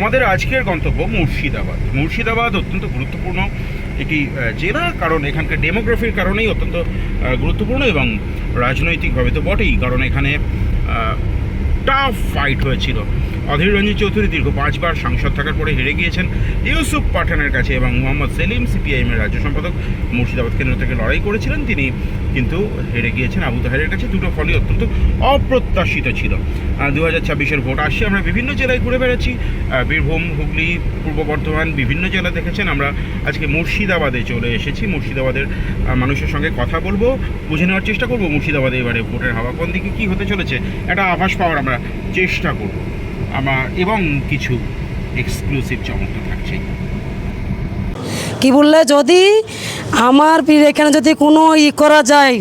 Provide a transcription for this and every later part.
আমাদের আজকের গন্তব্য মুর্শিদাবাদ। মুর্শিদাবাদ অত্যন্ত গুরুত্বপূর্ণ একটি জেলা, কারণ এখানকার ডেমোগ্রাফির কারণেই অত্যন্ত গুরুত্বপূর্ণ এবং রাজনৈতিকভাবে তো বটেই, কারণ এখানে টাফ ফাইট হয়েছিল। অধীর রঞ্জিত চৌধুরী দীর্ঘ পাঁচবার সাংসদ থাকার পরে হেরে গিয়েছেন ইউসুফ পাঠানের কাছে এবং মোহাম্মদ সেলিম, সিপিআইএমের রাজ্য সম্পাদক মুর্শিদাবাদ কেন্দ্র থেকে লড়াই করেছিলেন তিনি। কিন্তু হেরে গিয়েছেন আবু তাহেরের কাছে দুটো ফলই অত্যন্ত অপ্রত্যাশিত ছিল। দু হাজার ছাব্বিশের ভোট আসছে, আমরা বিভিন্ন জেলায় ঘুরে বেড়াচ্ছি। বীরভূম, হুগলি, পূর্ব বর্ধমান, বিভিন্ন জেলা দেখেছেন আমরা। আজকে মুর্শিদাবাদে চলে এসেছি। মুর্শিদাবাদের মানুষের সঙ্গে কথা বলব, বুঝে নেওয়ার চেষ্টা করব মুর্শিদাবাদে এবারে ভোটের হাওয়া কোন দিকে কী হতে চলেছে। একটা আভাস পাওয়ার আমরা চেষ্টা করব। আমার এবং কিছু এক্সক্লুসিভ চমক তো থাকছেই। কি বললে? যদি আমার এখানে যদি কোনো ই করা যায়,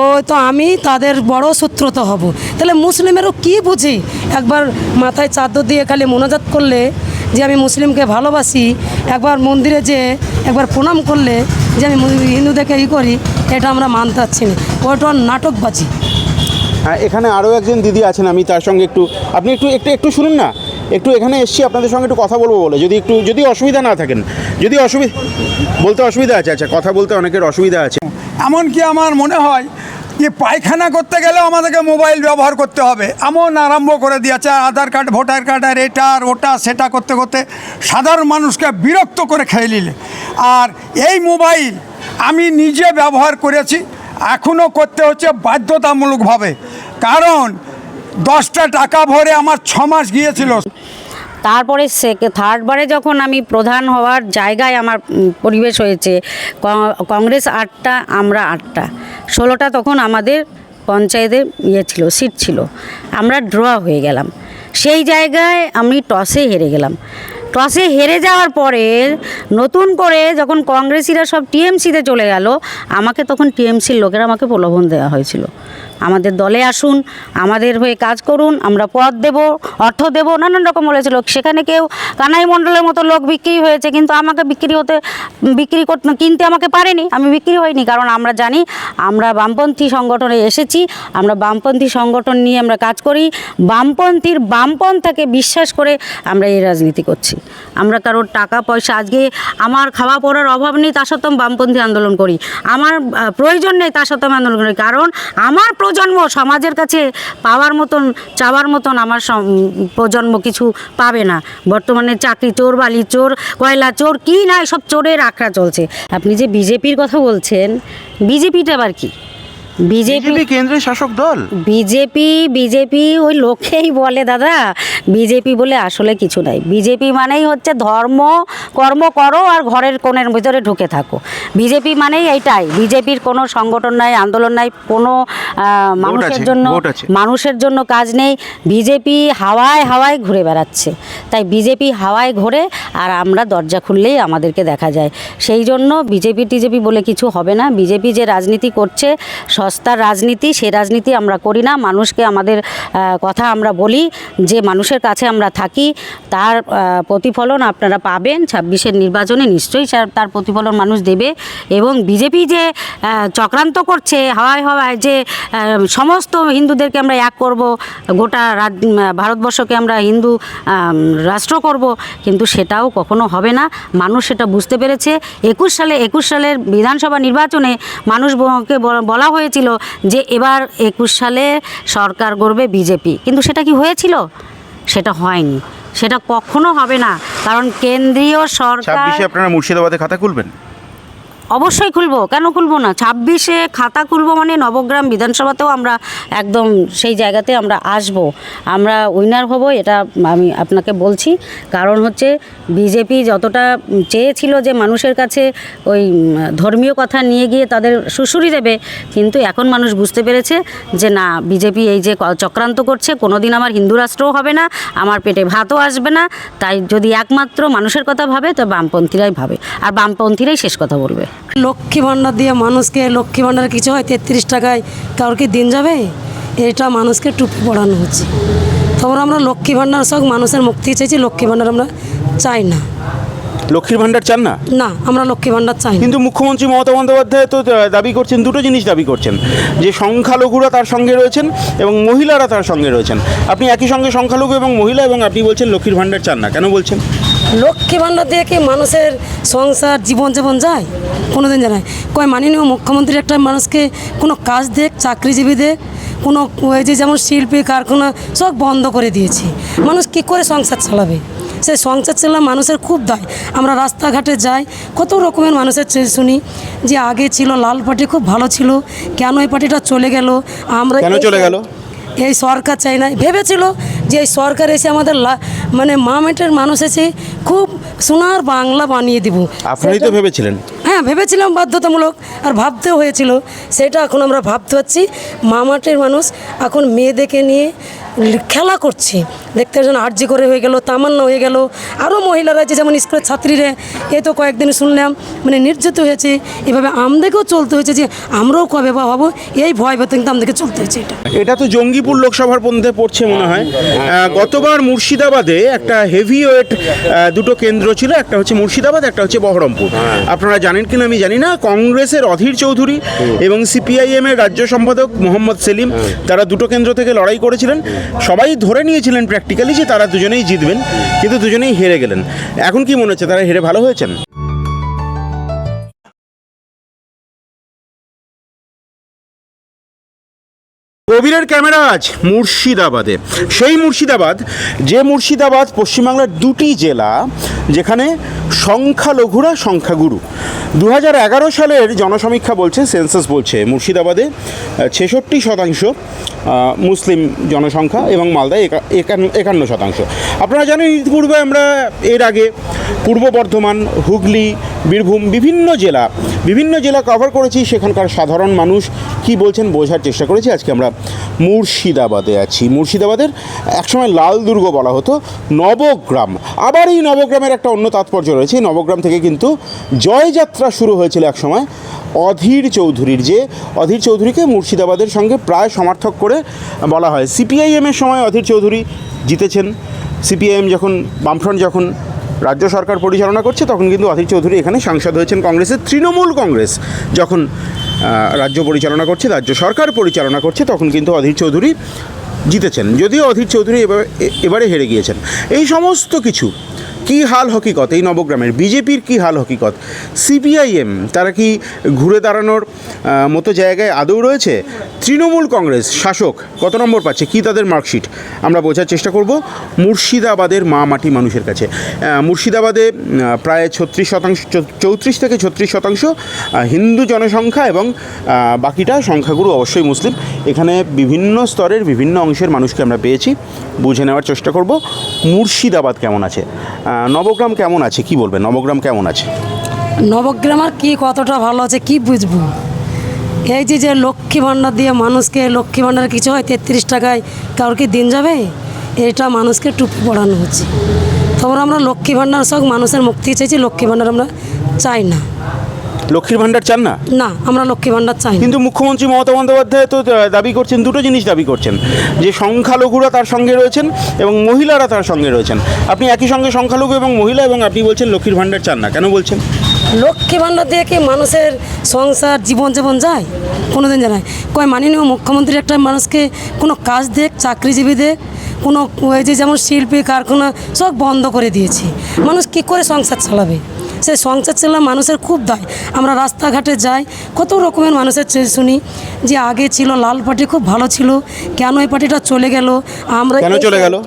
ও তো আমি তাদের বড় সূত্রত হব। তাহলে মুসলিমেরও কি বুঝি? একবার মাথায় চাদর দিয়ে খালি মোনাজাত করলে যে আমি মুসলিমকে ভালোবাসি, একবার মন্দিরে যে একবার প্রণাম করলে যে আমি হিন্দুদেরকে ই করি, এটা আমরা মানতে পারছি না। ওটা নাটকবাজি। এখানে আরও একজন দিদি আছেন, আমি তার সঙ্গে একটু, আপনি একটু একটু একটু শুনুন না। একটু এখানে এসছি, আপনাদের সঙ্গে একটু কথা বলব বলে। যদি একটু, যদি অসুবিধা না থাকেন, যদি অসুবিধা বলতে অসুবিধা আছে আচ্ছা কথা বলতে অনেকের অসুবিধা আছে। এমনকি আমার মনে হয় যে পায়খানা করতে গেলেও আমাদেরকে মোবাইল ব্যবহার করতে হবে। এমন আরম্ভ করে দিয়েছে, আধার কার্ড, ভোটার কার্ড, আর এটা আর ওটা, সেটা করতে করতে সাধারণ মানুষকে বিরক্ত করে খেয়ে নিলে। আর এই মোবাইল আমি নিজে ব্যবহার করেছি এখনও করতে হচ্ছে বাধ্যতামূলকভাবে। কারণ দশটা টাকা ভরে আমার ছ মাস গিয়েছিল। তারপরে সে থার্ডবারে যখন আমি প্রধান হওয়ার জায়গায় আমার পরিবেশ হয়েছে কংগ্রেস আটটা, আমরা আটটা। ষোলোটা তখন আমাদের পঞ্চায়েতের ইয়ে ছিল, সিট ছিল। আমরা ড্র হয়ে গেলাম। সেই জায়গায় আমি টসে হেরে গেলাম। টসে হেরে যাওয়ার পরে নতুন করে যখন কংগ্রেসিরা সব টিএমসিতে চলে গেল, আমাকে তখন টিএমসির লোকেরা আমাকে প্রলোভন দেওয়া হয়েছিল। আমাদের দলে আসুন, আমাদের হয়ে কাজ করুন, আমরা পদ দেব, অর্থ দেব, নানান রকম বলেছিল। সেখানে কেউ কানাই মণ্ডলের মতো লোক বিক্রি হয়েছে, কিন্তু আমাকে বিক্রি হতে, বিক্রি করতে কিনতে আমাকে পারেনি। আমি বিক্রি হইনি, কারণ আমরা জানি আমরা বামপন্থী সংগঠনে এসেছি, আমরা বামপন্থী সংগঠন নিয়ে আমরা কাজ করি। বামপন্থীর বামপন্থাকে বিশ্বাস করে আমরা এই রাজনীতি করছি। আমরা কারোর টাকা, পয়সা, আজকে আমার খাওয়া পড়ার অভাব নেই, তা সত্ত্বেও বামপন্থী আন্দোলন করি। আমার প্রয়োজন নেই, তা সত্ত্বেও আন্দোলন করি। কারণ আমার প্রজন্ম সমাজের কাছে পাওয়ার মতন, চাওয়ার মতন আমার প্রজন্ম কিছু পাবে না। বর্তমানে চাকরি চোর, বালি চোর, কয়লা চোর, কি না সব চোরের আখড়া চলছে। আপনি যে বিজেপির কথা বলছেন, বিজেপিটা আবার কি? বিজেপি বিজেপি শাসক দল? বিজেপি বিজেপি ওই লোকেই বলে দাদা। বিজেপি বলে আসলে কিছু নাই। বিজেপি মানেই হচ্ছে ধর্ম কর্ম করো আর ঘরের কোণের ভিতরে ঢুকে থাকো। বিজেপি মানেই এইটাই। বিজেপির কোনো সংগঠন নাই আন্দোলন নাই কোনো মানুষের জন্য মানুষের জন্য কাজ নেই। বিজেপি হাওয়ায় হাওয়ায় ঘুরে বেড়াচ্ছে। তাই বিজেপি হাওয়ায় ঘোরে আর আমরা দরজা খুললেই আমাদেরকে দেখা যায়। সেই জন্য বিজেপি টিজেপি বলে কিছু হবে না। বিজেপি যে রাজনীতি করছে সস্তার রাজনীতি, সে রাজনীতি আমরা করি না। মানুষকে আমাদের কথা আমরা বলি, যে মানুষের কাছে আমরা থাকি, তার প্রতিফলন আপনারা পাবেন। ছাব্বিশের নির্বাচনে নিশ্চয়ই তার প্রতিফলন মানুষ দেবে। এবং বিজেপি যে চক্রান্ত করছে, হাওয়ায় হাওয়ায় যে সমস্ত হিন্দুদেরকে আমরা এক করব, গোটা ভারতবর্ষকে আমরা হিন্দু রাষ্ট্র করব, কিন্তু সেটাও কখনো হবে না। মানুষ সেটা বুঝতে পেরেছে। একুশ সালে, একুশ সালের বিধানসভা নির্বাচনে মানুষকে বলা হয়েছিল যে এবার একুশ সালে সরকার গড়বে বিজেপি। কিন্তু সেটা কি হয়েছিল? সেটা হয়নি। সেটা কখনো হবে না। কারণ কেন্দ্রীয় সরকার আপনারা মুর্শিদাবাদে খাতা খুলবেন? অবশ্যই খুলবো। কেন খুলবো না? ছাব্বিশে খাতা খুলবো মানে নবগ্রাম বিধানসভাতেও আমরা একদম সেই জায়গাতে আমরা আসব। আমরা উইনার হব, এটা আমি আপনাকে বলছি। কারণ হচ্ছে বিজেপি যতটা চেয়েছিল যে মানুষের কাছে ওই ধর্মীয় কথা নিয়ে গিয়ে তাদের সুশুরি দেবে, কিন্তু এখন মানুষ বুঝতে পেরেছে যে না, বিজেপি এই যে চক্রান্ত করছে কোনো দিন আমার হিন্দু রাষ্ট্রও হবে না, আমার পেটে ভাতও আসবে না। তাই যদি একমাত্র মানুষের কথা ভাবে, তো বামপন্থীরাই ভাবে। আর বামপন্থীরাই শেষ কথা বলবে। লক্ষ্মী ভাণ্ডার দিয়ে মানুষকে লক্ষ্মী ভাণ্ডার কিছু হয় তেত্রিশ টাকায় কারোর কি দিন যাবে? এটা মানুষকে টুপি পড়ানো হচ্ছে। তখন আমরা লক্ষ্মী ভাণ্ডার সব মানুষের মুক্তি চাইছি লক্ষ্মী ভাণ্ডার আমরা চাই না। লক্ষ্মীর ভাণ্ডার চান না? না আমরা লক্ষ্মী ভাণ্ডার চাই কিন্তু মুখ্যমন্ত্রী মমতা বন্দ্যোপাধ্যায় তো দাবি করছেন দুটো জিনিস দাবি করছেন। যে সংখ্যালঘুরা তার সঙ্গে রয়েছেন এবং মহিলারা তার সঙ্গে রয়েছেন। আপনি একই সঙ্গে সংখ্যালঘু এবং মহিলা এবং আপনি বলছেন লক্ষ্মীর ভাণ্ডার চান না। কেন বলছেন? লক্ষ্মী ভাণ্ডার দিয়ে কি মানুষের সংসার জীবন জীবন যায়? কোনোদিন যায় না কয় মাননীয় মুখ্যমন্ত্রী একটা মানুষকে কোনো কাজ দেখ চাকরিজীবী দেখ কোনো ওই যে যেমন শিল্পী কারখানা সব বন্ধ করে দিয়েছে। মানুষ কি করে সংসার চালাবে? সেই সংসার চালা মানুষের খুব দায়। আমরা রাস্তাঘাটে যাই কত রকমের মানুষের শুনি যে আগে ছিল লাল পার্টি খুব ভালো ছিল কেন এই পার্টিটা চলে গেল? আমরা চলে গেল? এই সরকার চাই না। ভেবেছিল যে এই সরকার এসে আমাদের মানে মা মেটের মানুষ এসে খুব সোনার বাংলা বানিয়ে দিব। আপনি তো ভেবেছিলেন? হ্যাঁ ভেবেছিলাম বাধ্যতামূলক আর ভাবতেও হয়েছিল। সেটা এখন আমরা ভাবতে পারছি। মামাটের মানুষ এখন মেয়েদেরকে নিয়ে খেলা করছে। দেখতে যেন আর্জি করে হয়ে গেল তামান্না হয়ে গেল। আরও মহিলারা যে যেমন স্কুলের ছাত্রীরা এ তো কয়েকদিন শুনলাম মানে নির্যাত হয়েছে। এভাবে আমাদেরকেও চলতে হয়েছে যে আমরাও কবে বা হব? এই ভয় ভেতর কিন্তু আমাদেরকে চলতে হয়েছে এটা। এটা তো জঙ্গিপুর লোকসভার মধ্যে পড়ছে মনে হয়। গতবার মুর্শিদাবাদে একটা হেভি ওয়েট দুটো কেন্দ্র ছিল একটা হচ্ছে মুর্শিদাবাদ একটা হচ্ছে বহরমপুর। আপনারা জানেন কিনা আমি জানি না কংগ্রেসের অধীর চৌধুরী এবং সিপিআইএম এর রাজ্য সম্পাদক মোহাম্মদ সেলিম তারা দুটো কেন্দ্র থেকে লড়াই করেছিলেন। সবাই ধরে নিয়েছিলেন প্র্যাকটিক্যালি যে তারা দুজনেই জিতবেন, কিন্তু দুজনেই হেরে গেলেন। এখন কি মনে হচ্ছে, তারা হেরে ভালো হয়েছেন? কবিরের ক্যামেরা আজ মুর্শিদাবাদে। সেই মুর্শিদাবাদ, যে মুর্শিদাবাদ পশ্চিমবাংলার দুটি জেলা যেখানে সংখ্যালঘুরা সংখ্যাগুরু। দু হাজার এগারো সালের জনসমীক্ষা বলছে, সেন্সাস বলছে, মুর্শিদাবাদে ছেষট্টি শতাংশ মুসলিম জনসংখ্যা এবং মালদায় একান্ন শতাংশ। আপনারা জানেন, ইতিপূর্বে আমরা এর আগে পূর্ব বর্ধমান, হুগলি, বীরভূম বিভিন্ন জেলা বিভিন্ন জেলা কভার করেছি। সেখানকার সাধারণ মানুষ কি বলছেন বোঝার চেষ্টা করেছি। আজকে আমরা মুর্শিদাবাদে আছি। মুর্শিদাবাদের একসময় লাল দুর্গ বলা হতো, নবগ্রাম। আবার এই নবগ্রামের একটা অন্য তাৎপর্য রয়েছে। এই নবগ্রাম থেকে কিন্তু জয়যাত্রা শুরু হয়েছিল একসময় অধীর চৌধুরীর যে, অধীর চৌধুরীকে মুর্শিদাবাদের সঙ্গে প্রায় সমর্থক করে বলা হয়। সিপিআইএমের সময় অধীর চৌধুরী জিতেছেন। সিপিআইএম যখন, বামফ্রন্ট যখন রাজ্য সরকার পরিচালনা করছে, তখন কিন্তু অধীর চৌধুরী এখানে সাংসদ হয়েছেন কংগ্রেসের তৃণমূল কংগ্রেস। যখন রাজ্য পরিচালনা করছে, রাজ্য সরকার পরিচালনা করছে, তখন কিন্তু অধীর চৌধুরী জিতেছেন। যদিও অধীর চৌধুরী এবারে এবারে হেরে গিয়েছেন। এই সমস্ত কিছু কি হাল হকিকত? এই নবগ্রামের বিজেপির কি হাল হকিকত? সিপিআইএম, তারা কি ঘুরে দাঁড়ানোর মতো জায়গায় আদৌ রয়েছে? তৃণমূল কংগ্রেস শাসক কত নম্বর পাচ্ছে? কি তাদের মার্কশিট? আমরা বোঝার চেষ্টা করব মুর্শিদাবাদের মা মাটি মানুষের কাছে। মুর্শিদাবাদে প্রায় ছত্রিশ শতাংশ চৌত্রিশ থেকে ছত্রিশ শতাংশ হিন্দু জনসংখ্যা এবং বাকিটা সংখ্যাগুরু অবশ্যই মুসলিম। এখানে বিভিন্ন স্তরের বিভিন্ন অংশের মানুষকে আমরা পেয়েছি। বুঝে নেওয়ার চেষ্টা করব। মুর্শিদাবাদ কেমন আছে? নবগ্রাম কেমন আছে? কি বলবেন? নবগ্রাম কেমন আছে? নবগ্রাম আর কী কতটা ভালো আছে, কি বুঝব? এই যে যে লক্ষ্মী ভাণ্ডার দিয়ে মানুষকে, লক্ষ্মী ভাণ্ডার কিছু হয়, তেত্রিশ টাকায় কারোর কি দিন যাবে? এটা মানুষকে টুপি পড়ানো হচ্ছে। তখন আমরা লক্ষ্মী ভাণ্ডার সব মানুষের মুক্তি চাইছি, লক্ষ্মী ভাণ্ডার আমরা চাই না। লক্ষ্মীর ভাণ্ডার চান না? না আমরা লক্ষ্মী ভাণ্ডার চাই না। কিন্তু মুখ্যমন্ত্রী মমতা বন্দ্যোপাধ্যায় তো আহ, দাবি করছেন দুটো জিনিস দাবি করছেন। যে সংখ্যালঘুরা তার সঙ্গে রয়েছেন এবং মহিলারা তার সঙ্গে রয়েছেন। আপনি একই সঙ্গে সংখ্যালঘু এবং মহিলা এবং আপনি বলছেন লক্ষ্মীর ভাণ্ডার চান না কেন বলছেন? লক্ষ্মী ভাণ্ডার দিয়ে কি মানুষের সংসার জীবন জীবন যায়? কোনোদিন যায় না কয় মাননীয় মুখ্যমন্ত্রী একটা মানুষকে কোনো কাজ দেখ চাকরিজীবী দেখ কোনো ওই যে যেমন শিল্পী কারখানা সব বন্ধ করে দিয়েছে। মানুষ কি করে সংসার চালাবে? সেই সংসার চালা মানুষের খুব দায়। আমরা রাস্তাঘাটে যাই কত রকমের মানুষের শুনি যে আগে ছিল লাল পার্টি খুব ভালো ছিল কেন এই পার্টিটা চলে গেল? আমরা কেন চলে গেল?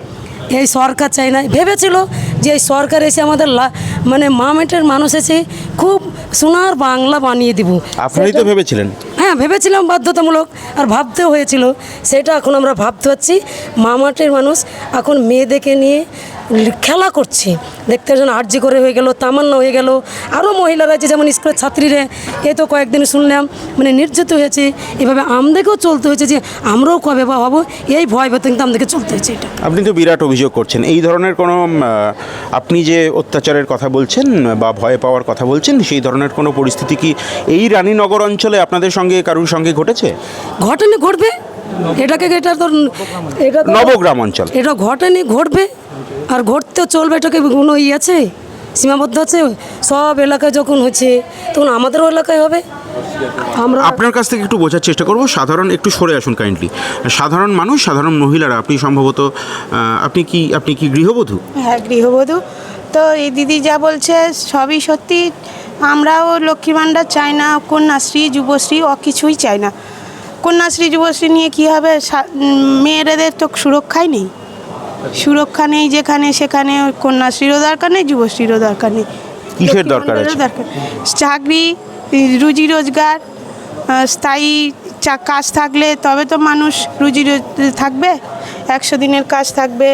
এই সরকার চাই না। ভেবেছিল যে এই সরকার এসে আমাদের লা- মানে মা মেটের মানুষ এসে খুব সোনার বাংলা বানিয়ে দিব। আপনারই তো ভেবেছিলেন? হ্যাঁ ভেবেছিলাম বাধ্যতামূলক আর ভাবতেও হয়েছিল। সেটা এখন আমরা ভাবতে পারছি। মামাটের মানুষ এখন মেয়েদেরকে নিয়ে খেলা করছে। দেখতে যেন আর্জি করে হয়ে গেল তামান্না হয়ে গেল। আরও মহিলারা যে যেমন স্কুলের ছাত্রীরা এ তো কয়েকদিন শুনলাম মানে নির্যাত হয়েছে। এভাবে আমাদেরকেও চলতে হয়েছে যে আমরাও কবে বা হব? এই ভয় ভেতর কিন্তু আমাদেরকে চলতে হয়েছে এটা। আপনি তো বিরাট অভিযোগ করছেন। এই ধরনের কোনো আপনি যে অত্যাচারের কথা বলছেন বা ভয় পাওয়ার কথা বলছেন সেই ধরনের কোনো পরিস্থিতি কি এই রানীনগর অঞ্চলে আপনাদের সঙ্গে কারুর সঙ্গে ঘটেছে? ঘটনা ঘটবে। এটাকে এটা তো এটা নবগ্রাম অঞ্চল। এটা ঘটেনি ঘটবে। আর ঘটতেও চলবে এটাকে কোনো ই আছে? সীমাবদ্ধ আছে? সব এলাকায় যখন হচ্ছে তখন আমাদেরও এলাকায় হবে। আমরা আপনার কাছ থেকে একটু বোঝার চেষ্টা করব। সাধারণ একটু সরে আসুন কাইন্ডলি সাধারণ মানুষ সাধারণ মহিলারা আপনি সম্ভবত আপনি কি আপনি কি গৃহবধূ? হ্যাঁ গৃহবধূ। তো এই দিদি যা বলছে সবই সত্যি। আমরাও লক্ষ্মী ভাণ্ডার চাই না কন্যাশ্রী যুবশ্রী ও কিছুই চাই না। কন্যাশ্রী যুবশ্রী নিয়ে কী হবে? মেয়েদের তো সুরক্ষাই নেই। সুরক্ষা নেই যেখানে সেখানে কন্যাশ্রীরও দরকার নেই যুবশ্রীরও দরকার নেই। কিসের দরকার আছে? দরকার চাকরি রুজি রোজগার স্থায়ী চা কাজ থাকলে তবে তো মানুষ রুজি রোজ- থাকবে একশো দিনের কাজ থাকবে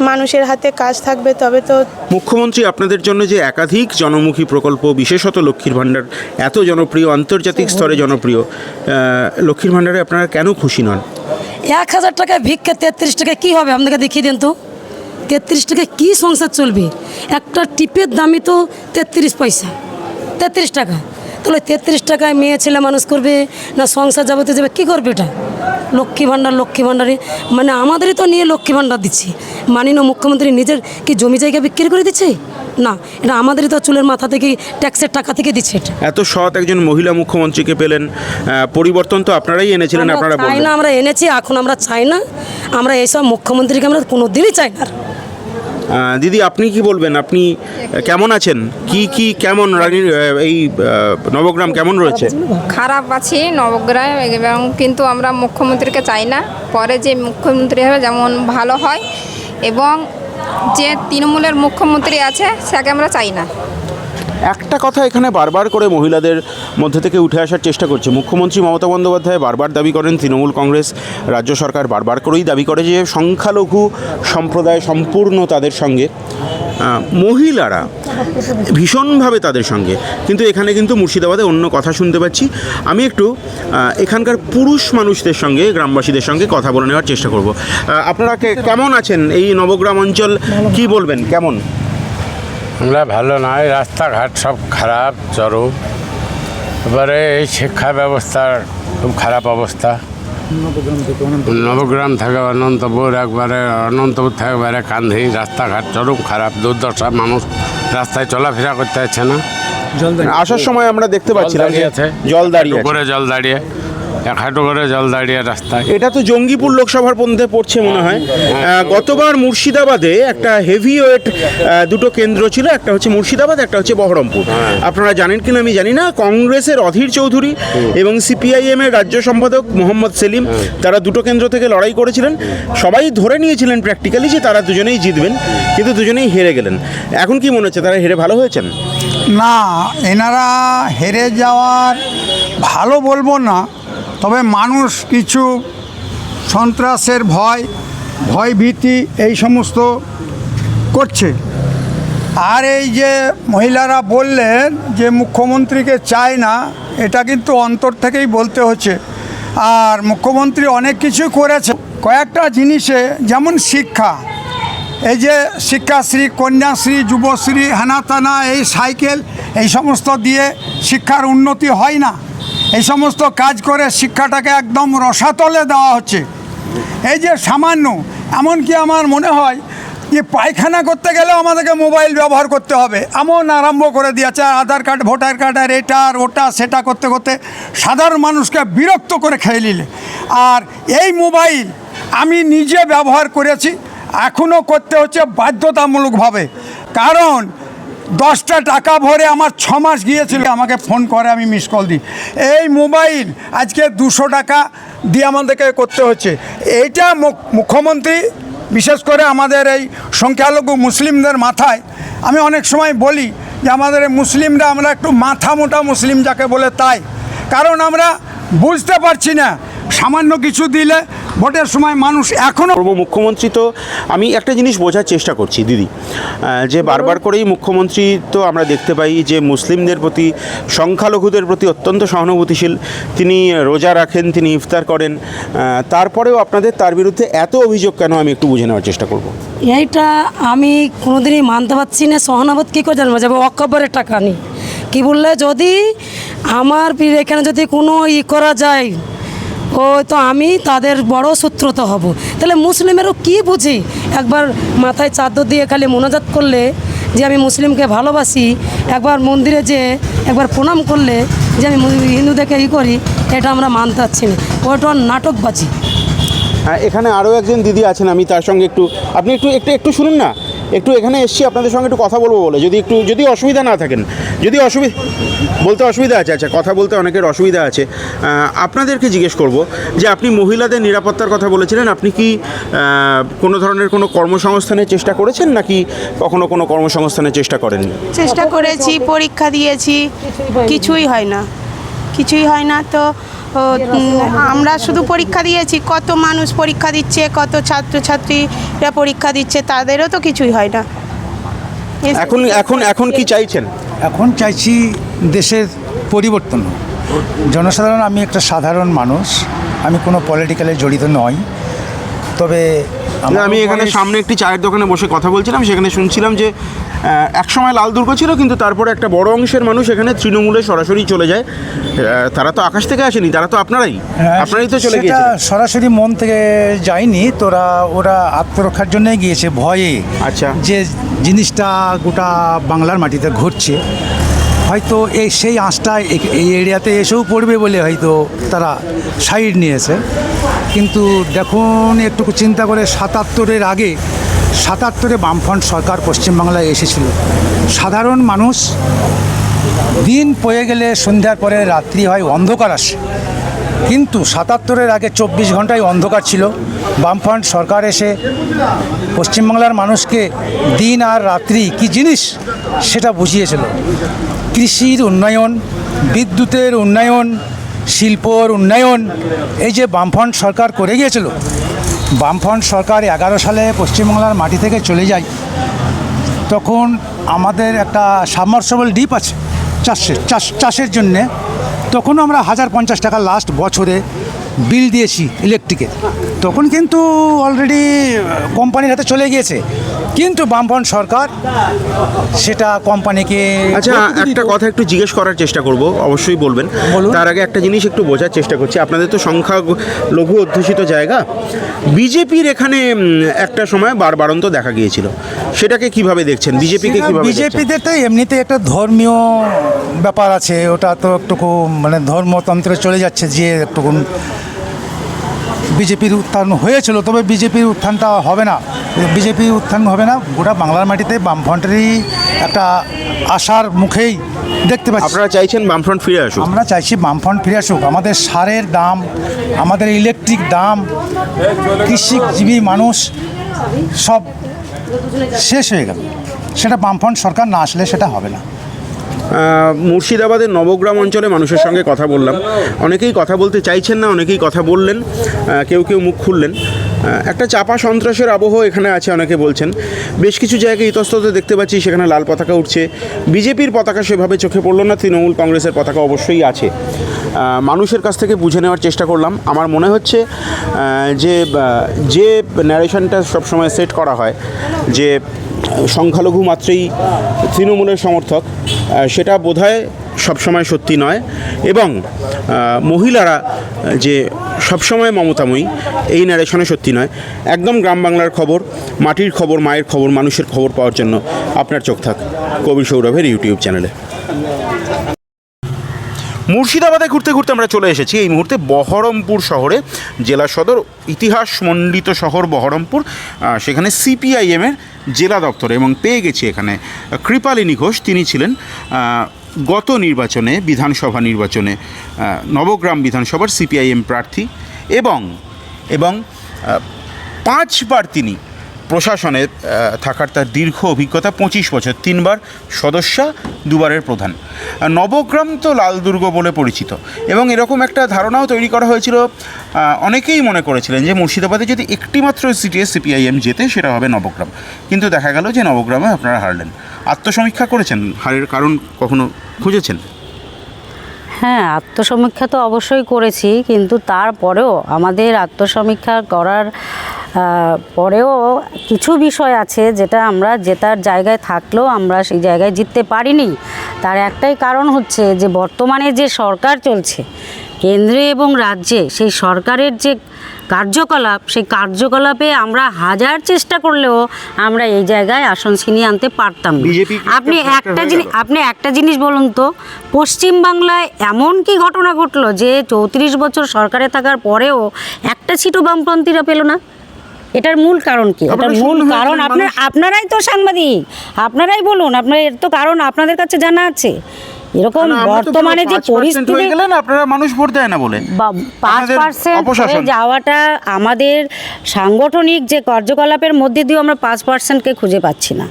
মানুষের হাতে কাজ থাকবে তবে তো মুখ্যমন্ত্রী আপনাদের জন্য যে একাধিক জনমুখী প্রকল্প বিশেষত লক্ষ্মীর ভাণ্ডার এত জনপ্রিয় আন্তর্জাতিক স্তরে জনপ্রিয় লক্ষ্মীর ভাণ্ডারে আপনারা কেন খুশি নন? এক হাজার টাকায় ভিক্ষা, তেত্রিশ টাকায় কী হবে? আপনাকে দেখিয়ে দিন তো। তেত্রিশ টাকায় কী সংসার চলবে? একটা টিপের দামই তো তেত্রিশ পয়সা। তেত্রিশ টাকা। তাহলে তেত্রিশ টাকায় মেয়ে, ছেলে মানুষ করবে না সংসার যাবতে যাবে? কী করবে এটা? লক্ষ্মী ভাণ্ডার লক্ষ্মী ভাণ্ডারে মানে আমাদেরই তো নিয়ে লক্ষ্মী ভাণ্ডার দিচ্ছে। মানি না মুখ্যমন্ত্রী নিজের কি জমি জায়গা বিক্রি করে দিচ্ছে? না এটা আমাদেরই তো চুলের মাথা থেকে ট্যাক্সের টাকা থেকে দিচ্ছে এটা। এত সৎ একজন মহিলা মুখ্যমন্ত্রীকে পেলেন পরিবর্তন তো আপনারাই এনেছিলেন আপনারা চাই না আমরা এনেছি এখন আমরা চাই না। আমরা এইসব মুখ্যমন্ত্রীকে আমরা কোনো দিনই চাই না। দিদি, আপনি কি বলবেন? আপনি কেমন আছেন? কি কি, কেমন? এই নবগ্রাম কেমন রয়েছে? খারাপ আছি, নবগ্রাম এবং কিন্তু আমরা মুখ্যমন্ত্রীকে চাই না। পরে যে মুখ্যমন্ত্রী হবে যেমন ভালো হয় এবং যে তৃণমূলের মুখ্যমন্ত্রী আছে সেকে আমরা চাই না। একটা কথা এখানে বারবার করে মহিলাদের মধ্যে থেকে উঠে আসার চেষ্টা করছে। মুখ্যমন্ত্রী মমতা বন্দ্যোপাধ্যায় বারবার দাবি করেন, তৃণমূল কংগ্রেস, রাজ্য সরকার বারবার করেই দাবি করে যে সংখ্যালঘু সম্প্রদায় সম্পূর্ণ তাদের সঙ্গে মহিলারা ভীষণভাবে তাদের সঙ্গে। কিন্তু এখানে কিন্তু মুর্শিদাবাদে অন্য কথা শুনতে পাচ্ছি। আমি একটু এখানকার পুরুষ মানুষদের সঙ্গে, গ্রামবাসীদের সঙ্গে কথা বলে নেওয়ার চেষ্টা করব। আপনারা কেমন আছেন? এই নবগ্রাম অঞ্চল কি বলবেন? কেমন? আমরা ভালো নয় রাস্তাঘাট সব খারাপ চরম এবারে এই শিক্ষা ব্যবস্থার খুব খারাপ অবস্থা। নবগ্রাম থেকে অনন্তপুর একবারে অনন্তপুর থেকে একবারে কান্ধি রাস্তাঘাট চরম খারাপ দুর্দশা মানুষ রাস্তায় চলাফেরা করতে পারছে না। আসার সময় আমরা দেখতে পাচ্ছিলাম আছে। জল দাঁড়িয়ে। করে জল দাঁড়িয়ে। এক হাঁটু করে জল দাঁড়িয়ে রাস্তায়। এটা তো জঙ্গিপুর লোকসভার মধ্যে পড়ছে মনে হয়। গতবার মুর্শিদাবাদে একটা হেভি ওয়েট দুটো কেন্দ্র ছিল একটা হচ্ছে মুর্শিদাবাদ একটা হচ্ছে বহরমপুর। আপনারা জানেন কিনা আমি জানি না কংগ্রেসের অধীর চৌধুরী এবং সিপিআইএম এর রাজ্য সম্পাদক মোহাম্মদ সেলিম তারা দুটো কেন্দ্র থেকে লড়াই করেছিলেন। সবাই ধরে নিয়েছিলেন প্র্যাকটিক্যালি যে তারা দুজনেই জিতবেন কিন্তু দুজনেই হেরে গেলেন। এখন কি মনে হচ্ছে তারা হেরে ভালো হয়েছেন? না এনারা হেরে যাওয়ার ভালো বলব না তবে মানুষ কিছু সন্ত্রাসের ভয় ভয় ভীতি এই সমস্ত করছে। আর এই যে মহিলারা বললেন যে মুখ্যমন্ত্রীকে চায় না, এটা কিন্তু অন্তর থেকেই বলতে হচ্ছে। আর মুখ্যমন্ত্রী অনেক কিছু করেছে। কয়েকটা জিনিসে, যেমন শিক্ষা। এই যে শিক্ষাশ্রী, কন্যাশ্রী, যুবশ্রী, হেনাতানা, এই সাইকেল, এই সমস্ত দিয়ে শিক্ষার উন্নতি হয় না। এই সমস্ত কাজ করে শিক্ষাটাকে একদম রসাতলে দেওয়া হচ্ছে। এই যে সামান্য, এমনকি আমার মনে হয় যে পায়খানা করতে গেলেও আমাদেরকে মোবাইল ব্যবহার করতে হবে। এমন আরম্ভ করে দিয়েছে, আধার কার্ড, ভোটার কার্ড, আর এটা আর ওটা, সেটা করতে করতে সাধারণ মানুষকে বিরক্ত করে খেয়ে নিলে। আর এই মোবাইল আমি নিজে ব্যবহার করেছি এখনও করতে হচ্ছে বাধ্যতামূলকভাবে। কারণ দশটা টাকা ভরে আমার ছ মাস গিয়েছিল। আমাকে ফোন করে, আমি মিস কল দিই। এই মোবাইল আজকে দুশো টাকা দিয়ে আমাদেরকে করতে হচ্ছে। এইটা মুখ- মুখ্যমন্ত্রী, বিশেষ করে আমাদের এই সংখ্যালঘু মুসলিমদের মাথায়, আমি অনেক সময় বলি যে আমাদের মুসলিমরা আমরা একটু মাথা মোটা মুসলিম যাকে বলে তাই। কারণ আমরা বুঝতে পারছি না, সামান্য কিছু দিলে ভোটের সময় মানুষ এখনও পূর্ব মুখ্যমন্ত্রী তো আমি একটা জিনিস বোঝার চেষ্টা করছি দিদি। যে বারবার করেই মুখ্যমন্ত্রী তো আমরা দেখতে পাই যে মুসলিমদের প্রতি সংখ্যালঘুদের প্রতি অত্যন্ত সহানুভূতিশীল। তিনি রোজা রাখেন তিনি ইফতার করেন। তারপরেও আপনাদের তার বিরুদ্ধে এত অভিযোগ কেন আমি একটু বুঝে নেওয়ার চেষ্টা করব? এইটা আমি কোনোদিনই মানতে পারছি না সহানুভূত কী করে জানব? যাবে অকবরের টাকা নিই কী বললে যদি আমার এখানে যদি কোনো ই করা যায় ও তো আমি তাদের বড় সূত্রত হব। তাহলে মুসলিমেরও কি বুঝি? একবার মাথায় চাদর দিয়ে খালি মোনাজাত করলে যে আমি মুসলিমকে ভালোবাসি একবার মন্দিরে যে একবার প্রণাম করলে যে আমি হিন্দুদেরকে ই করি এটা আমরা মানতে পারছি না। ওটা হ্যাঁ, এখানে আরও একজন দিদি আছেন আমি তার সঙ্গে একটু আপনি একটু একটু একটু শুনুন না। একটু এখানে এসছি, আপনাদের সঙ্গে একটু কথা বলব বলে। যদি একটু, যদি অসুবিধা না থাকেন, যদি অসুবিধা বলতে অসুবিধা আছে আচ্ছা কথা বলতে অনেকের অসুবিধা আছে। আপনাদেরকে জিজ্ঞেস করব যে আপনি মহিলাদের নিরাপত্তার কথা বলেছিলেন, আপনি কি কোনো ধরনের কোনো কর্মসংস্থানের চেষ্টা করেছেন নাকি কখনো কোনো কর্মসংস্থানের চেষ্টা করেননি? চেষ্টা করেছি, পরীক্ষা দিয়েছি, কিছুই হয় না। কিছুই হয় না, তো আমরা শুধু পরীক্ষা দিয়েছি কত মানুষ পরীক্ষা দিচ্ছে কত ছাত্রছাত্রীরা পরীক্ষা দিচ্ছে তাদেরও তো কিছুই হয় না। এখন এখন এখন কি চাইছেন? এখন চাইছি দেশের পরিবর্তন জনসাধারণ আমি একটা সাধারণ মানুষ আমি কোনো পলিটিক্যালে জড়িত নই। তবে আমি এখানে সামনে একটি চায়ের দোকানে বসে কথা বলছিলাম সেখানে শুনছিলাম যে একসময় লাল দুর্গ ছিল কিন্তু তারপরে একটা বড় অংশের মানুষ এখানে তৃণমূলে সরাসরি চলে যায়। তারা তো আকাশ থেকে আসেনি তারা তো আপনারাই। হ্যাঁ, আপনারাই তো চলে সেটা গিয়েছেন সরাসরি মন থেকে যায়নি তোরা ওরা আত্মরক্ষার জন্যই গিয়েছে ভয়ে। আচ্ছা। যে জিনিসটা গোটা বাংলার মাটিতে ঘটছে। হয়তো এই সেই আঁচটা এই এরিয়াতে এসেও পড়বে বলে হয়তো তারা সাইড নিয়েছে। কিন্তু দেখুন একটু চিন্তা করে সাতাত্তরের আগে সাতাত্তরে বামফ্রন্ট সরকার পশ্চিমবাংলায় এসেছিল। সাধারণ মানুষ দিন পয়ে গেলে সন্ধ্যার পরে রাত্রি হয় অন্ধকার আসে। কিন্তু সাতাত্তরের আগে চব্বিশ ঘন্টায় অন্ধকার ছিল। বামফ্রন্ট সরকার এসে পশ্চিমবাংলার মানুষকে দিন আর রাত্রি কি জিনিস সেটা বুঝিয়েছিল। কৃষির উন্নয়ন, বিদ্যুতের উন্নয়ন, শিল্পর উন্নয়ন, এই যে বামফ্রন্ট সরকার করে গিয়েছিল বামফ্রন্ট সরকার এগারো সালে পশ্চিমবাংলার মাটি থেকে চলে যায়, তখন আমাদের একটা সাবমার্সেবল ডিপ আছে চাষের, চাষ, চাষের জন্যে। তখনও আমরা হাজার পঞ্চাশ টাকা লাস্ট বছরে বিল দিয়েছি ইলেকট্রিকের তখন কিন্তু অলরেডি কোম্পানির হাতে চলে গিয়েছে। কিন্তু বামফ্রন্ট সরকার সেটা কোম্পানিকে আচ্ছা একটা কথা একটু জিজ্ঞেস করার চেষ্টা করব অবশ্যই বলবেন। তার আগে একটা জিনিস একটু বোঝার চেষ্টা করছি। আপনাদের তো সংখ্যা লঘু অধ্যুষিত জায়গা। বিজেপির এখানে একটা সময় বারবারন্ত দেখা গিয়েছিল। সেটাকে কীভাবে দেখছেন? বিজেপিকে কীভাবে? বিজেপিতে তো এমনিতে একটা ধর্মীয় ব্যাপার আছে। ওটা তো একটুকু মানে ধর্মতন্ত্রে চলে যাচ্ছে যে একটুকু বিজেপির উত্থান হয়েছিল তবে বিজেপির উত্থানটা হবে না। বিজেপির উত্থান হবে না গোটা বাংলার মাটিতে বামফ্রন্টেরই একটা আশার মুখেই দেখতে পাচ্ছি। আপনারা চাইছেন বামফ্রন্ট ফিরে আসুক? আমরা চাইছি বামফ্রন্ট ফিরে আসুক। আমাদের সারের দাম আমাদের ইলেকট্রিক দাম কৃষিজীবী মানুষ সব শেষ হয়ে গেল। সেটা বামফ্রন্ট সরকার না আসলে সেটা হবে না। মুর্শিদাবাদের নবগ্রাম অঞ্চলে মানুষের সঙ্গে কথা বললাম। অনেকেই কথা বলতে চাইছেন না, অনেকেই কথা বললেন কেউ কেউ মুখ খুললেন। একটা চাপা সন্ত্রাসের আবহ এখানে আছে, অনেকে বলছেন। বেশ কিছু জায়গায় ইতস্তত দেখতে পাচ্ছি, সেখানে লাল পতাকা উঠছে। বিজেপির পতাকা সেভাবে চোখে পড়ল না, তৃণমূল কংগ্রেসের পতাকা অবশ্যই আছে। মানুষের কাছ থেকে বুঝে নেওয়ার চেষ্টা করলাম। আমার মনে হচ্ছে যে যে ন্যারেশনটা সবসময় সেট করা হয়, যে সংখ্যালঘু মাত্রেই তৃণমূলের সমর্থক সেটা বোধহয় সবসময় সত্যি নয়। এবং মহিলারা যে সবসময় মমতাময়ী, এই ন্যারেশনে সত্যি নয়। একদম গ্রাম বাংলার খবর, মাটির খবর, মায়ের খবর, মানুষের খবর পাওয়ার জন্য আপনার চোখ থাক। কবি সৌরভের ইউটিউব চ্যানেলে। মুর্শিদাবাদে ঘুরতে ঘুরতে আমরা চলে এসেছি। এই মুহূর্তে বহরমপুর শহরে জেলা সদর ইতিহাস মণ্ডিত শহর বহরমপুর সেখানে সিপিআইএমের জেলা দপ্তরে এবং পেয়ে গেছি এখানে। কৃপালিনী ঘোষ, তিনি ছিলেন গত নির্বাচনে, বিধানসভা নির্বাচনে নবগ্রাম বিধানসভার সিপিআইএম প্রার্থী এবং এবং পাঁচবার তিনি প্রশাসনে থাকার তার দীর্ঘ অভিজ্ঞতা, পঁচিশ বছর, তিনবার সদস্যা, দুবারের প্রধান। নবগ্রাম তো লাল দুর্গ বলে পরিচিত। এবং এরকম একটা ধারণাও তৈরি করা হয়েছিল অনেকেই মনে করেছিলেন যে মুর্শিদাবাদে যদি একটিমাত্র সিটিএস সিপিআইএম জেতে সেটা হবে নবগ্রাম। কিন্তু দেখা গেল যে নবগ্রামে আপনারা হারলেন। আত্মসমীক্ষা করেছেন? হারের কারণ কখনো খুঁজেছেন? হ্যাঁ আত্মসমীক্ষা তো অবশ্যই করেছি, কিন্তু তারপরেও আমাদের আত্মসমীক্ষা করার পরেও কিছু বিষয় আছে যেটা আমরা জেতার জায়গায় থাকলেও আমরা সেই জায়গায় জিততে পারিনি। তার একটাই কারণ হচ্ছে যে বর্তমানে যে সরকার চলছে কেন্দ্রে এবং রাজ্যে সেই সরকারের যে কার্যকলাপ সেই কার্যকলাপে আমরা হাজার চেষ্টা করলেও আমরা এই জায়গায় আসন ছিনিয়ে আনতে পারতাম না। আপনি একটা জিনিস আপনি একটা জিনিস বলুন তো পশ্চিমবাংলায় এমন কি ঘটনা ঘটলো যে চৌত্রিশ বছর সরকারে থাকার পরেও একটা সিটও বামপন্থীরা পেল না? এটার মূল কারণ কি? এটার মূল কারণ আপনার আপনারাই তো সাংবাদিক। আপনারাই বলুন আপনার এর তো কারণ আপনাদের কাছে জানা আছে। এরকম বর্তমানে যে পরিস্থিতি গেলেন আপনারা মানুষ ভোট দেয় না বলে। পাঁচ পার্সেন্ট হয়ে যাওয়াটা আমাদের সাংগঠনিক যে কার্যকলাপের মধ্যে দিয়েও আমরা পাঁচ পার্সেন্টকে খুঁজে পাচ্ছি না।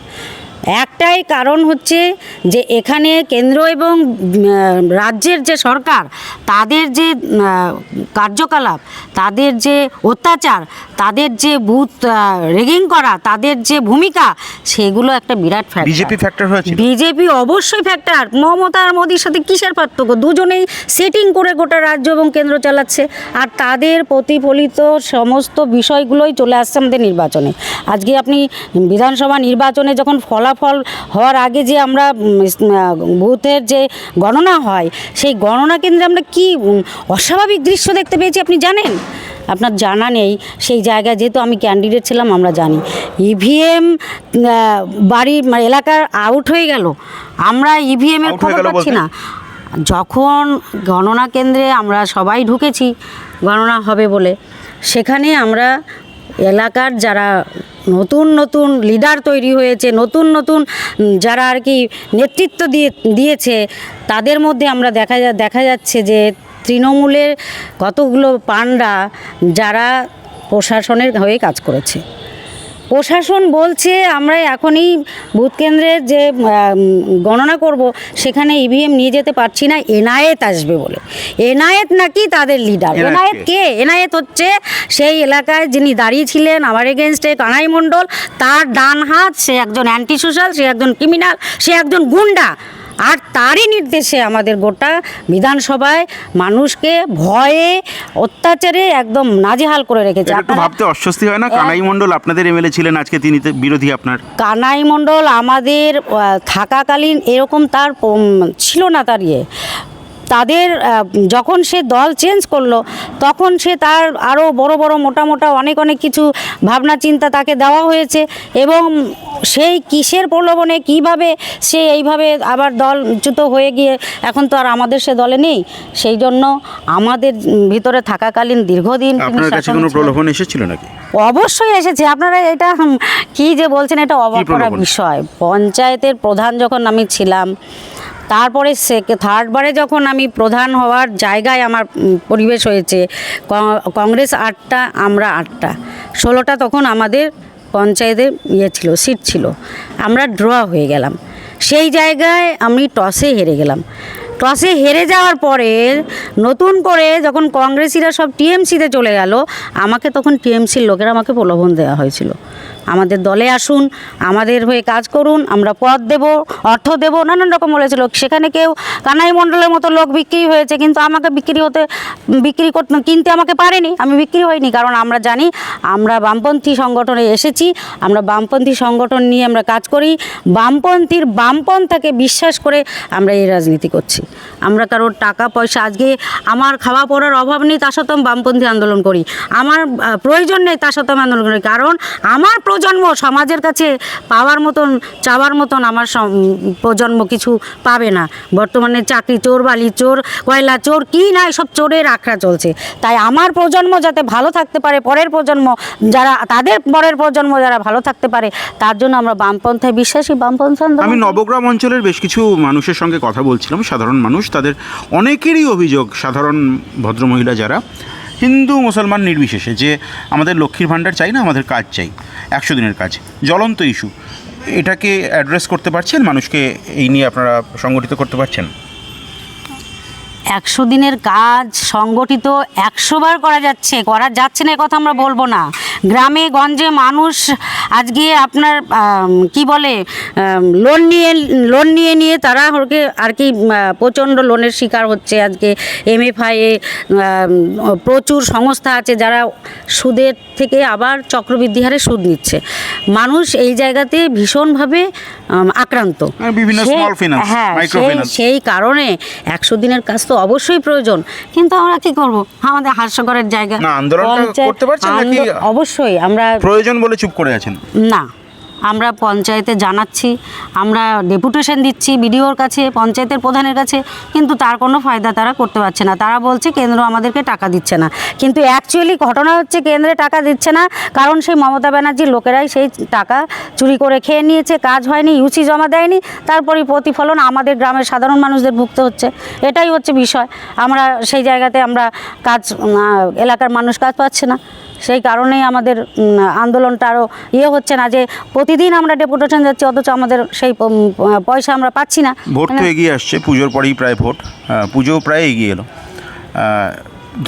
একটাই কারণ হচ্ছে যে এখানে কেন্দ্র এবং রাজ্যের যে সরকার তাদের যে কার্যকলাপ তাদের যে অত্যাচার তাদের যে বুথ রেগিং করা তাদের যে ভূমিকা সেগুলো একটা বিরাট ফ্যাক্টর বিজেপি ফ্যাক্টর হয়েছিল? বিজেপি অবশ্যই ফ্যাক্টর মমতা আর মোদির সাথে কিসের পার্থক্য? দুজনেই সেটিং করে গোটা রাজ্য এবং কেন্দ্র চালাচ্ছে। আর তাদের প্রতিফলিত সমস্ত বিষয়গুলোই চলে আসছে আমাদের নির্বাচনে। আজকে আপনি বিধানসভা নির্বাচনে যখন ফলাফল হওয়ার আগে যে আমরা বুথের যে গণনা হয় সেই গণনা কেন্দ্রে আমরা কি অস্বাভাবিক দৃশ্য দেখতে পেয়েছি আপনি জানেন? আপনার জানা নেই সেই জায়গায় যেহেতু আমি ক্যান্ডিডেট ছিলাম আমরা জানি। ইভিএম বাড়ি মানে এলাকার আউট হয়ে গেল। আমরা ইভিএম এর খবর পাচ্ছি না। যখন গণনা কেন্দ্রে আমরা সবাই ঢুকেছি গণনা হবে বলে সেখানে আমরা এলাকার যারা নতুন নতুন লিডার তৈরি হয়েছে, নতুন নতুন যারা আর কি নেতৃত্ব দিয়ে, দিয়েছে, তাদের মধ্যে আমরা দেখা যা, দেখা যাচ্ছে যে তৃণমূলের কতগুলো পান্ডা যারা প্রশাসনের হয়ে কাজ করেছে। প্রশাসন বলছে আমরা এখনই বুথ কেন্দ্রের যে গণনা করব সেখানে ইভিএম নিয়ে যেতে পারছি না এনায়েত আসবে বলে। এনায়েত নাকি তাদের লিডার এনায়েত? কে? এনায়েত হচ্ছে সেই এলাকায় যিনি দাঁড়িয়েছিলেন আমার এগেনস্টে কানাই মণ্ডল তার ডান হাত সে একজন অ্যান্টি সোশ্যাল সে একজন ক্রিমিনাল সে একজন গুন্ডা। আর তারই নির্দেশে আমাদের গোটা বিধানসভায় মানুষকে ভয়ে অত্যাচারে একদম নাজেহাল করে রেখেছে। একটু ভাবতে অস্বস্তি হয় না? কানাই মণ্ডল আপনাদের এমএলএ ছিলেন আজকে তিনি বিরোধী আপনার। কানাই মণ্ডল আমাদের থাকাকালীন এরকম তার ছিল না তার ইয়ে। তাদের যখন সে দল চেঞ্জ করল তখন সে তার আরও বড় বড় মোটা মোটা অনেক অনেক কিছু ভাবনা চিন্তা তাকে দেওয়া হয়েছে এবং সেই কিসের প্রলোভনে কীভাবে সে এইভাবে আবার দলচ্যুত হয়ে গিয়ে এখন তো আর আমাদের সে দলে নেই সেই জন্য আমাদের ভিতরে থাকাকালীন দীর্ঘদিন আপনার কাছে কোনো প্রলোভন এসেছিল নাকি? অবশ্যই এসেছে। আপনারা এটা কি যে বলছেন এটা অবাক করা বিষয়। পঞ্চায়েতের প্রধান যখন আমি ছিলাম তারপরে সে থার্ডবারে যখন আমি প্রধান হওয়ার জায়গায় আমার পরিবেশ হয়েছে কংগ্রেস আটটা, আমরা আটটা। ষোলোটা তখন আমাদের পঞ্চায়েতের ইয়ে ছিল, সিট ছিল। আমরা ড্র হয়ে গেলাম। সেই জায়গায় আমি টসে হেরে গেলাম। টসে হেরে যাওয়ার পরে নতুন করে যখন কংগ্রেসিরা সব টিএমসিতে চলে গেল, আমাকে তখন টিএমসির লোকেরা আমাকে প্রলোভন দেওয়া হয়েছিল। আমাদের দলে আসুন, আমাদের হয়ে কাজ করুন, আমরা পদ দেব, অর্থ দেব, নানান রকম বলেছিল সেখানে কেউ কানাই মণ্ডলের মতো লোক বিক্রি হয়েছে, কিন্তু আমাকে বিক্রি হতে, বিক্রি করতে কিনতে আমাকে পারেনি। আমি বিক্রি হইনি, কারণ আমরা জানি, আমরা বামপন্থী সংগঠনে এসেছি, আমরা বামপন্থী সংগঠন নিয়ে আমরা কাজ করি, বামপন্থীর বামপন্থাকে বিশ্বাস করে আমরা এই রাজনীতি করছি। আমরা কারোর টাকা, পয়সা, আজকে আমার খাওয়া পড়ার অভাব নেই তার সত্ত্বেও বামপন্থী আন্দোলন করি। আমার প্রয়োজন নেই তার সত্ত্বেও আন্দোলন করি, কারণ আমার প্রজন্ম সমাজের কাছে পাওয়ার মতন চাওয়ার মতন আমার প্রজন্ম কিছু পাবে না। বর্তমানে চাকরি চোর বালি চোর কয়লা চোর কি না সব চোরের আখড়া চলছে। তাই আমার প্রজন্ম যাতে ভালো থাকতে পারে পরের প্রজন্ম যারা তাদের পরের প্রজন্ম যারা ভালো থাকতে পারে তার জন্য আমরা বামপন্থায় বিশ্বাসী বামপন্থা আমি নবগ্রাম অঞ্চলের বেশ কিছু মানুষের সঙ্গে কথা বলছিলাম সাধারণ মানুষ তাদের অনেকেরই অভিযোগ সাধারণ ভদ্রমহিলা যারা হিন্দু মুসলমান নির্বিশেষে যে আমাদের লক্ষ্মীর ভাণ্ডার চাই না, আমাদের কাজ চাই, একশো দিনের কাজ, জ্বলন্ত ইস্যু। এটাকে অ্যাড্রেস করতে পারছেন? মানুষকে এই নিয়ে আপনারা সংগঠিত করতে পারছেন? একশো দিনের কাজ সংগঠিত একশো বার করা যাচ্ছে করা যাচ্ছে না কথা আমরা বলব না। গ্রামে গঞ্জে মানুষ আজকে আপনার কি বলে লোন নিয়ে লোন নিয়ে নিয়ে তারা ওকে আর কি প্রচণ্ড লোনের শিকার হচ্ছে আজকে। এমএফআইয়ে প্রচুর সংস্থা আছে যারা সুদের থেকে আবার চক্রবৃদ্ধি হারে সুদ নিচ্ছে। মানুষ এই জায়গাতে ভীষণভাবে আক্রান্ত। হ্যাঁ সেই কারণে একশো দিনের কাজ তো অবশ্যই প্রয়োজন। কিন্তু আমরা কি করব? আমাদের হাস্যকরের জায়গা না, আন্দোলন করতে পারছেন নাকি- অবশ্যই আমরা প্রয়োজন বলে চুপ করে আছেন? না। আমরা পঞ্চায়েতে জানাচ্ছি, আমরা ডেপুটেশন দিচ্ছি বিডিওর কাছে, পঞ্চায়েতের প্রধানের কাছে, কিন্তু তার কোনো ফায়দা তারা করতে পারছে না। তারা বলছে কেন্দ্র আমাদেরকে টাকা দিচ্ছে না। কিন্তু অ্যাকচুয়ালি ঘটনা হচ্ছে কেন্দ্রে টাকা দিচ্ছে না, কারণ সেই মমতা ব্যানার্জির লোকেরাই সেই টাকা চুরি করে খেয়ে নিয়েছে, কাজ হয়নি, ইউসি জমা দেয়নি তারপরে প্রতিফলন আমাদের গ্রামের সাধারণ মানুষদের ভুগতে হচ্ছে। এটাই হচ্ছে বিষয়। আমরা সেই জায়গাতে আমরা কাজ এলাকার মানুষ কাজ পাচ্ছে না। সেই কারণেই আমাদের আন্দোলনটা আরও ইয়ে হচ্ছে না যে প্রতিদিন আমরা ডেপুটেশন যাচ্ছি অথচ আমাদের সেই পয়সা আমরা পাচ্ছি না। ভোট তো এগিয়ে আসছে পুজোর পরেই প্রায় ভোট পুজো প্রায় এগিয়ে এলো।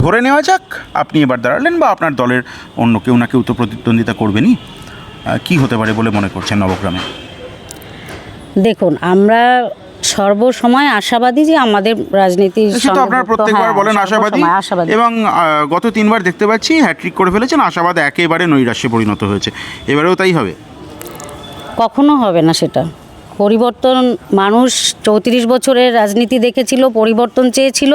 ধরে নেওয়া যাক আপনি এবার দাঁড়ালেন বা আপনার দলের অন্য কেউ না কেউ তো প্রতিদ্বন্দ্বিতা করবেনই। কি হতে পারে বলে মনে করছেন নবগ্রামে? দেখুন আমরা সর্বসময় আশাবাদী যে আমাদের রাজনীতি আপনার প্রত্যেকবার হ্যাঁ, বলেন আশাবাদী। এবং গত তিনবার দেখতে পাচ্ছি হ্যাট্রিক করে ফেলেছেন আশাবাদ একেবারে নৈরাশ্যে পরিণত হয়েছে। এবারেও তাই হবে? কখনো হবে না সেটা। পরিবর্তন মানুষ চৌত্রিশ বছরের রাজনীতি দেখেছিল পরিবর্তন চেয়েছিল।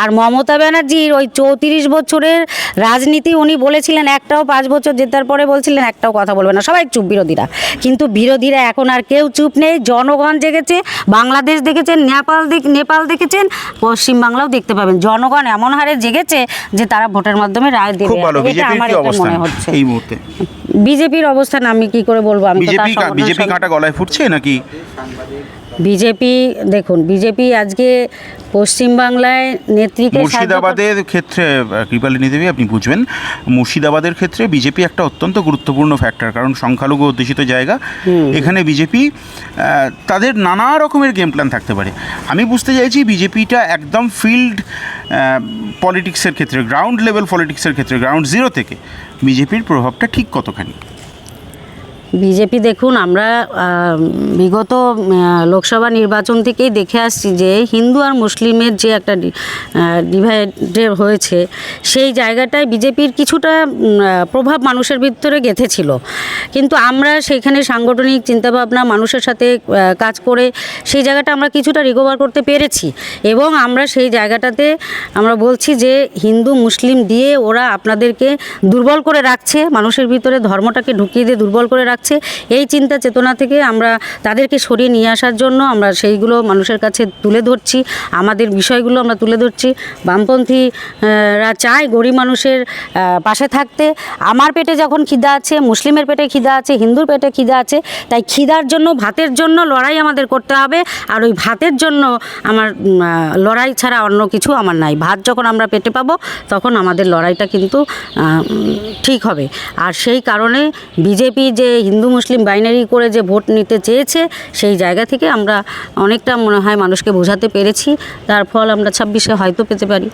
আর মমতা ব্যানার্জির ওই চৌত্রিশ বছরের রাজনীতি উনি বলেছিলেন একটাও পাঁচ বছর জেতার পরে বলছিলেন একটাও কথা বলবে না। সবাই চুপ বিরোধীরা। কিন্তু বিরোধীরা এখন আর কেউ চুপ নেই। জনগণ জেগেছে বাংলাদেশ দেখেছেন নেপাল নেপাল দেখেছেন পশ্চিমবাংলাও দেখতে পাবেন। জনগণ এমন হারে জেগেছে যে তারা ভোটের মাধ্যমে রায় দেবে। এটা আমার মনে হচ্ছে। এই মুহূর্তে? বিজেপির অবস্থান আমি কি করে বলব? আমি বিজেপি বিজেপি কাটা গলায় ফুটছে নাকি? বিজেপি দেখুন বিজেপি আজকে পশ্চিমবাংলায় কর- মুর্শিদাবাদের ক্ষেত্রে কৃপালিনী দেবী আপনি বুঝবেন মুর্শিদাবাদের ক্ষেত্রে বিজেপি একটা অত্যন্ত গুরুত্বপূর্ণ ফ্যাক্টর কারণ সংখ্যালঘু অধ্যুষিত জায়গা। এখানে বিজেপি তাদের নানা রকমের গেম প্ল্যান থাকতে পারে। আমি বুঝতে চাইছি বিজেপিটা একদম ফিল্ড পলিটিক্সের ক্ষেত্রে গ্রাউন্ড লেভেল পলিটিক্সের ক্ষেত্রে গ্রাউন্ড জিরো থেকে বিজেপির প্রভাবটা ঠিক কতখানি? বিজেপি দেখুন, আমরা বিগত লোকসভা নির্বাচন থেকেই দেখে আসছি যে হিন্দু আর মুসলিমের যে একটা ডিভাইডের হয়েছে, সেই জায়গাটায় বিজেপির কিছুটা প্রভাব মানুষের ভিতরে গেঁথেছিল। কিন্তু আমরা সেখানে সাংগঠনিক চিন্তাভাবনা, মানুষের সাথে কাজ করে সেই জায়গাটা আমরা কিছুটা রিকভার করতে পেরেছি। এবং আমরা সেই জায়গাটাতে, আমরা বলছি যে হিন্দু, মুসলিম দিয়ে ওরা আপনাদেরকে দুর্বল করে রাখছে, মানুষের ভিতরে ধর্মটাকে ঢুকিয়ে দিয়ে দুর্বল করে রাখছে। এই চিন্তা চেতনা থেকে আমরা তাদেরকে সরিয়ে নিয়ে আসার জন্য আমরা সেইগুলো মানুষের কাছে তুলে ধরছি। আমাদের বিষয়গুলো আমরা তুলে ধরছি। বামপন্থীরা চায় গরিব মানুষের পাশে থাকতে। আমার পেটে যখন খিদা আছে, মুসলিমের পেটে খিদা আছে, হিন্দুর পেটে খিদা আছে, তাই খিদার জন্য, ভাতের জন্য লড়াই আমাদের করতে হবে। আর ওই ভাতের জন্য আমার লড়াই ছাড়া অন্য কিছু আমার নাই। ভাত যখন আমরা পেটে পাবো, তখন আমাদের লড়াইটা কিন্তু ঠিক হবে। আর সেই কারণে বিজেপি যে হিন্দু মুসলিম বাইনারি করে যে ভোট নিতে চেয়েছে, সেই জায়গা থেকে আমরা অনেকটা মনে হয় মানুষকে বোঝাতে পেরেছি। তার ফল আমরা ছাব্বিশে হয়তো পেতে পারি।